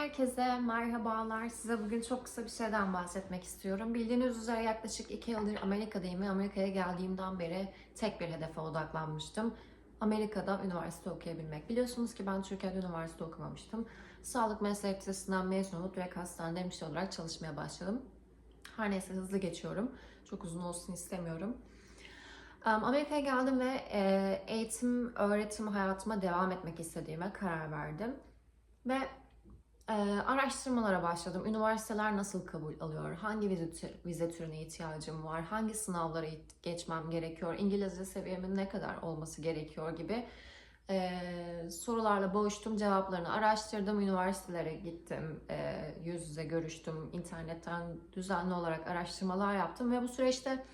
Herkese merhabalar. Size bugün çok kısa bir şeyden bahsetmek istiyorum. Bildiğiniz üzere yaklaşık 2 yıldır Amerika'dayım ve Amerika'ya geldiğimden beri tek bir hedefe odaklanmıştım. Amerika'da üniversite okuyabilmek. Biliyorsunuz ki ben Türkiye'de üniversite okumamıştım. Sağlık meslek lisesinden mezun olup direkt hastanede hemşire olarak çalışmaya başladım. Her neyse hızlı geçiyorum. Çok uzun olsun istemiyorum. Um, Amerika'ya geldim ve e, eğitim, öğretim hayatıma devam etmek istediğime karar verdim. Ve e, araştırmalara başladım. Üniversiteler nasıl kabul alıyor? Hangi vize, tü- vize türüne ihtiyacım var? Hangi sınavlara geçmem gerekiyor? İngilizce seviyemin ne kadar olması gerekiyor gibi e, sorularla boğuştum. Cevaplarını araştırdım. Üniversitelere gittim. e, yüz yüze görüştüm. internetten düzenli olarak araştırmalar yaptım. Ve bu süreçte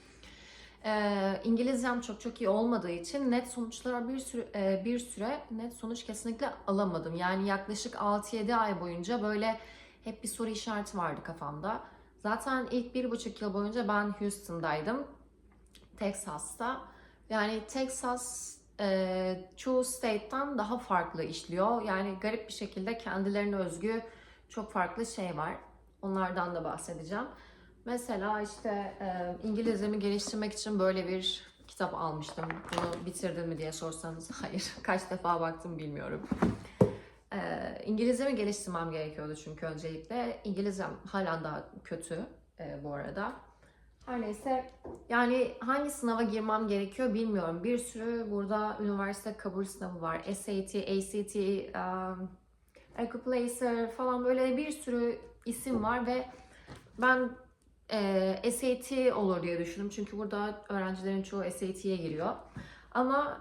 ee, İngilizcem çok çok iyi olmadığı için net sonuçlara bir süre, e, bir süre net sonuç kesinlikle alamadım. Yani yaklaşık 6-7 ay boyunca böyle hep bir soru işareti vardı kafamda. Zaten ilk bir buçuk yıl boyunca ben Houston'daydım. Texas'ta. Yani Texas e, çoğu state'ten daha farklı işliyor. Yani garip bir şekilde kendilerine özgü çok farklı şey var. Onlardan da bahsedeceğim. Mesela işte e, İngilizcemi geliştirmek için böyle bir kitap almıştım. Bunu bitirdin mi diye sorsanız hayır. Kaç defa baktım bilmiyorum. E, İngilizcemi geliştirmem gerekiyordu çünkü öncelikle. İngilizcem halen daha kötü e, bu arada. Her neyse yani hangi sınava girmem gerekiyor bilmiyorum. Bir sürü burada üniversite kabul sınavı var. SAT, ACT, um, Equiplacer falan böyle bir sürü isim var ve ben e, SAT olur diye düşündüm. Çünkü burada öğrencilerin çoğu SAT'ye giriyor. Ama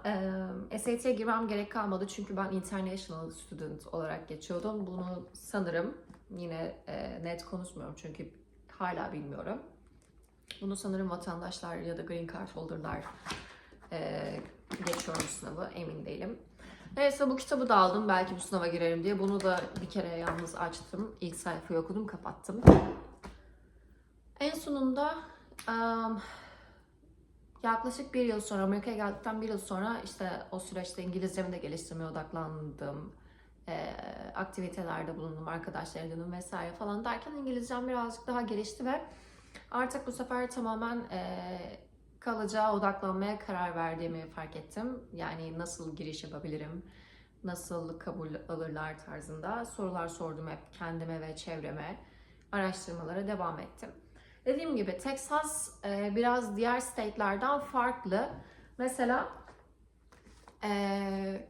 e, SAT'ye girmem gerek kalmadı çünkü ben international student olarak geçiyordum. Bunu sanırım yine e, net konuşmuyorum çünkü hala bilmiyorum. Bunu sanırım vatandaşlar ya da green card holder'lar e, geçiyor bu sınavı emin değilim. Neyse bu kitabı da aldım belki bu sınava girerim diye. Bunu da bir kere yalnız açtım. İlk sayfayı okudum kapattım. En sonunda em, yaklaşık bir yıl sonra Amerika'ya geldikten bir yıl sonra işte o süreçte İngilizcemi de geliştirmeye odaklandım. E, aktivitelerde bulundum, arkadaşlar edindim vesaire falan derken İngilizcem birazcık daha gelişti ve artık bu sefer tamamen e, kalacağı odaklanmaya karar verdiğimi fark ettim. Yani nasıl giriş yapabilirim, nasıl kabul alırlar tarzında sorular sordum hep kendime ve çevreme. Araştırmalara devam ettim. Dediğim gibi Texas e, biraz diğer state'lerden farklı. Mesela e,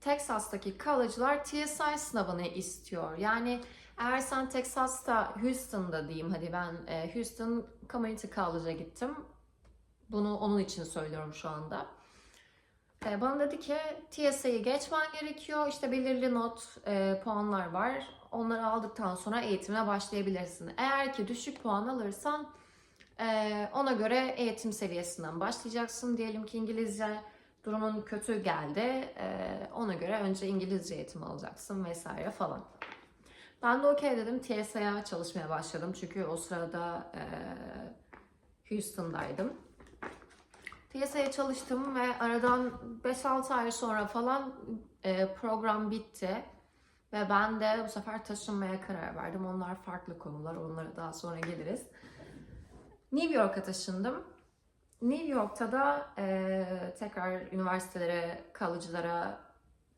Texas'taki college'lar TSI sınavını istiyor. Yani eğer sen Texas'ta, Houston'da diyeyim hadi ben e, Houston Community College'a gittim. Bunu onun için söylüyorum şu anda. E, bana dedi ki TSA'yı geçmen gerekiyor. İşte belirli not e, puanlar var. Onları aldıktan sonra eğitimine başlayabilirsin. Eğer ki düşük puan alırsan e, ona göre eğitim seviyesinden başlayacaksın. Diyelim ki İngilizce durumun kötü geldi. E, ona göre önce İngilizce eğitim alacaksın vesaire falan. Ben de okey dedim. TSA'ya çalışmaya başladım. Çünkü o sırada e, Houston'daydım. TSA'ya çalıştım ve aradan 5-6 ay sonra falan program bitti. Ve ben de bu sefer taşınmaya karar verdim. Onlar farklı konular. Onlara daha sonra geliriz. New York'a taşındım. New York'ta da e, tekrar üniversitelere, kalıcılara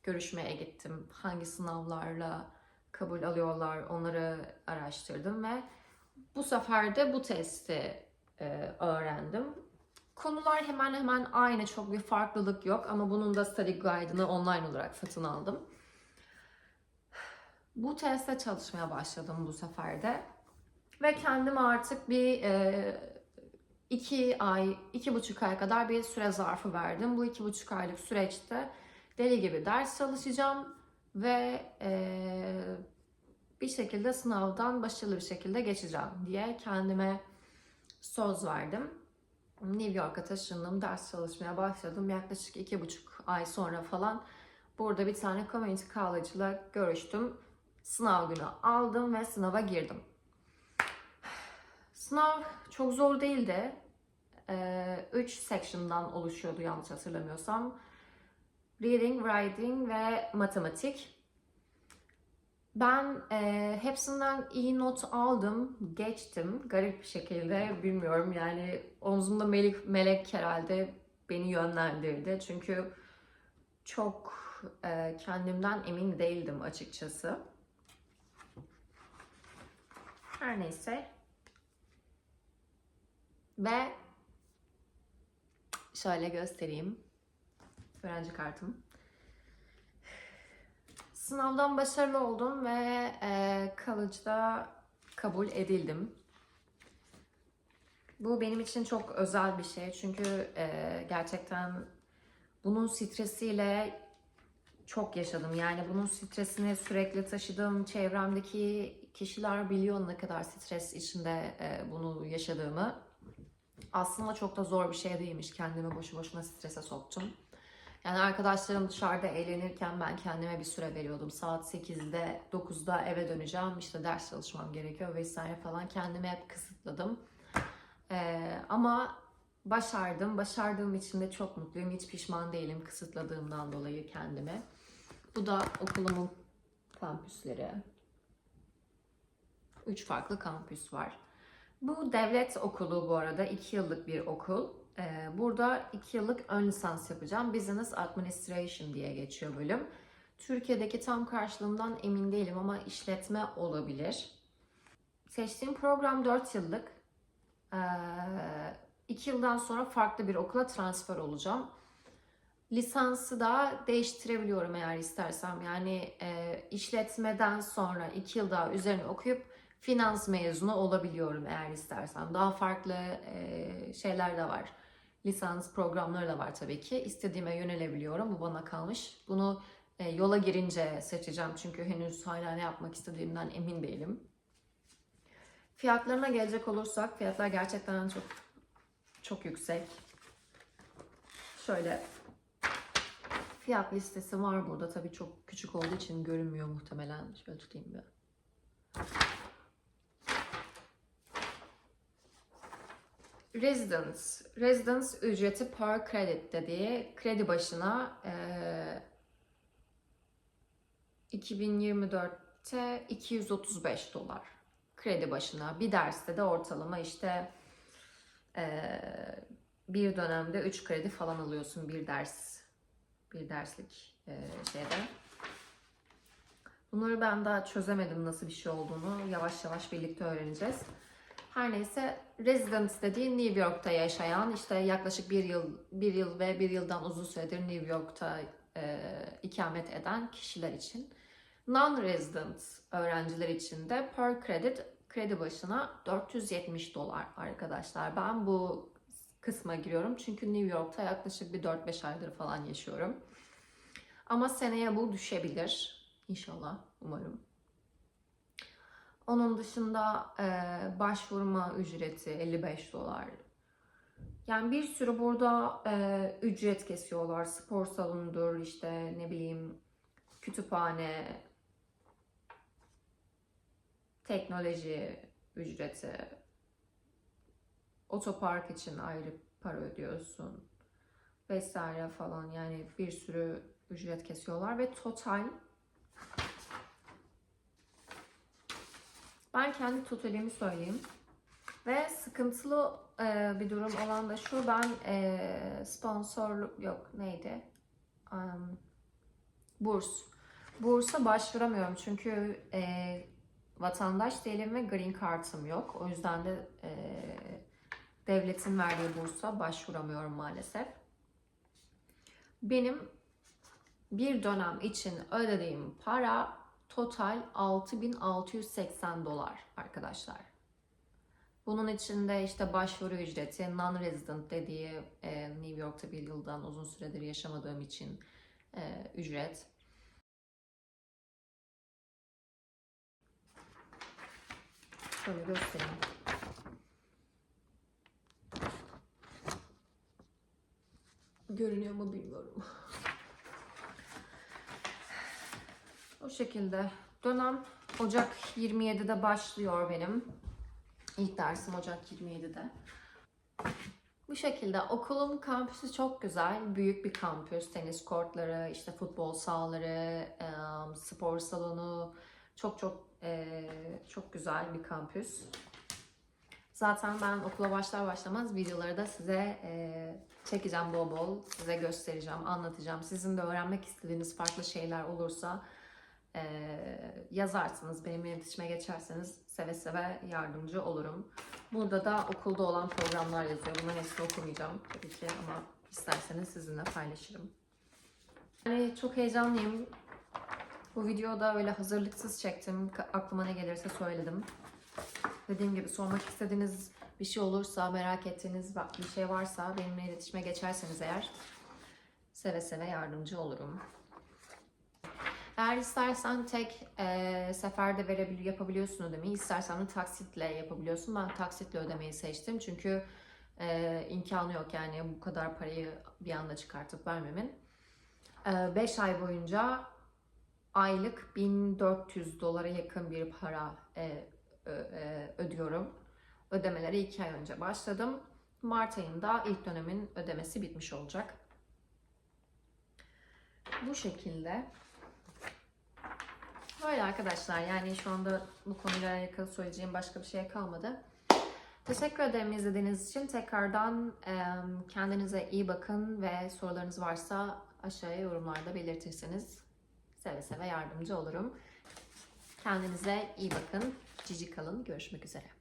görüşmeye gittim. Hangi sınavlarla kabul alıyorlar onları araştırdım ve bu sefer de bu testi e, öğrendim. Konular hemen hemen aynı, çok bir farklılık yok ama bunun da study guide'ını online olarak satın aldım. Bu testte çalışmaya başladım bu sefer de. Ve kendime artık bir e, iki ay, iki buçuk ay kadar bir süre zarfı verdim. Bu iki buçuk aylık süreçte deli gibi ders çalışacağım ve e, bir şekilde sınavdan başarılı bir şekilde geçeceğim diye kendime söz verdim. New York'a taşındım, ders çalışmaya başladım. Yaklaşık iki buçuk ay sonra falan burada bir tane community college ile görüştüm. Sınav günü aldım ve sınava girdim. Sınav çok zor değildi. 3 section'dan oluşuyordu yanlış hatırlamıyorsam. Reading, writing ve matematik. Ben e, hepsinden iyi not aldım, geçtim. Garip bir şekilde bilmiyorum yani omzumda melek, melek herhalde beni yönlendirdi. Çünkü çok e, kendimden emin değildim açıkçası. Her neyse. Ve şöyle göstereyim. Öğrenci kartım. Sınavdan başarılı oldum ve e, kalıcıda kabul edildim. Bu benim için çok özel bir şey çünkü e, gerçekten bunun stresiyle çok yaşadım. Yani bunun stresini sürekli taşıdım. Çevremdeki kişiler biliyor ne kadar stres içinde e, bunu yaşadığımı. Aslında çok da zor bir şey değilmiş. Kendimi boşu boşuna strese soktum. Yani arkadaşlarım dışarıda eğlenirken ben kendime bir süre veriyordum. Saat 8'de 9'da eve döneceğim. İşte ders çalışmam gerekiyor vesaire falan. Kendimi hep kısıtladım. Ee, ama başardım. Başardığım için de çok mutluyum. Hiç pişman değilim kısıtladığımdan dolayı kendimi. Bu da okulumun kampüsleri. Üç farklı kampüs var. Bu devlet okulu bu arada. iki yıllık bir okul. Ee, Burada iki yıllık ön lisans yapacağım. Business Administration diye geçiyor bölüm. Türkiye'deki tam karşılığından emin değilim ama işletme olabilir. Seçtiğim program 4 yıllık. 2 yıldan sonra farklı bir okula transfer olacağım. Lisansı da değiştirebiliyorum eğer istersem. Yani e, işletmeden sonra 2 yıl daha üzerine okuyup finans mezunu olabiliyorum eğer istersem. Daha farklı e, şeyler de var. Lisans programları da var tabii ki. İstediğime yönelebiliyorum. Bu bana kalmış. Bunu e, yola girince seçeceğim çünkü henüz hala ne yapmak istediğimden emin değilim. Fiyatlarına gelecek olursak fiyatlar gerçekten çok çok yüksek. Şöyle fiyat listesi var burada. Tabii çok küçük olduğu için görünmüyor muhtemelen. Şöyle tutayım bir. Residence. Residence ücreti per credit dediği kredi başına eee 2024'te 235 dolar kredi başına. Bir derste de ortalama işte eee, bir dönemde 3 kredi falan alıyorsun bir ders bir derslik eee, şeyde. Bunları ben daha çözemedim nasıl bir şey olduğunu. Yavaş yavaş birlikte öğreneceğiz. Her neyse residence dediği New York'ta yaşayan işte yaklaşık bir yıl bir yıl ve bir yıldan uzun süredir New York'ta e, ikamet eden kişiler için. Non-resident öğrenciler için de per credit kredi başına 470 dolar arkadaşlar. Ben bu kısma giriyorum çünkü New York'ta yaklaşık bir 4-5 aydır falan yaşıyorum. Ama seneye bu düşebilir. İnşallah, umarım. Onun dışında e, başvurma ücreti 55 dolar. Yani bir sürü burada e, ücret kesiyorlar. Spor salonudur, işte ne bileyim kütüphane, teknoloji ücreti, otopark için ayrı para ödüyorsun vesaire falan. Yani bir sürü ücret kesiyorlar ve total Ben kendi totalimi söyleyeyim. Ve sıkıntılı e, bir durum olan da şu ben e, sponsorluk yok neydi? Um, burs. Bursa başvuramıyorum çünkü e, vatandaş değilim ve green card'ım yok. O yüzden de e, devletin verdiği bursa başvuramıyorum maalesef. Benim bir dönem için ödediğim para total 6680 dolar arkadaşlar. Bunun içinde işte başvuru ücreti, non-resident dediği e, New York'ta bir yıldan uzun süredir yaşamadığım için e, ücret. Şöyle göstereyim. Görünüyor mu bilmiyorum. O şekilde. Dönem Ocak 27'de başlıyor benim. İlk dersim Ocak 27'de. Bu şekilde okulun kampüsü çok güzel. Büyük bir kampüs. Tenis kortları, işte futbol sahaları, spor salonu, Çok çok eee, çok güzel bir kampüs. Zaten ben okula başlar başlamaz videoları da size eee, çekeceğim bol bol. Size göstereceğim, anlatacağım. Sizin de öğrenmek istediğiniz farklı şeyler olursa eee, yazarsınız. Benimle iletişime geçerseniz seve seve yardımcı olurum. Burada da okulda olan programlar yazıyor. Bunların hepsini okumayacağım tabii ki ama isterseniz sizinle paylaşırım. Yani çok heyecanlıyım. Bu videoda öyle hazırlıksız çektim. Aklıma ne gelirse söyledim. Dediğim gibi sormak istediğiniz bir şey olursa, merak ettiğiniz bir şey varsa benimle iletişime geçerseniz eğer seve seve yardımcı olurum. Eğer istersen tek e, seferde verebil yapabiliyorsun ödemeyi, istersen de taksitle yapabiliyorsun. Ben taksitle ödemeyi seçtim çünkü e, imkanı yok yani bu kadar parayı bir anda çıkartıp vermemin. 5 ay boyunca aylık 1400 dolara yakın bir para e, e, ödüyorum. Ödemelere 2 ay önce başladım. Mart ayında ilk dönemin ödemesi bitmiş olacak. Bu şekilde. Böyle arkadaşlar yani şu anda bu konuyla alakalı söyleyeceğim başka bir şey kalmadı. Teşekkür ederim izlediğiniz için. Tekrardan kendinize iyi bakın ve sorularınız varsa aşağıya yorumlarda belirtirseniz seve seve yardımcı olurum. Kendinize iyi bakın. Cici kalın. Görüşmek üzere.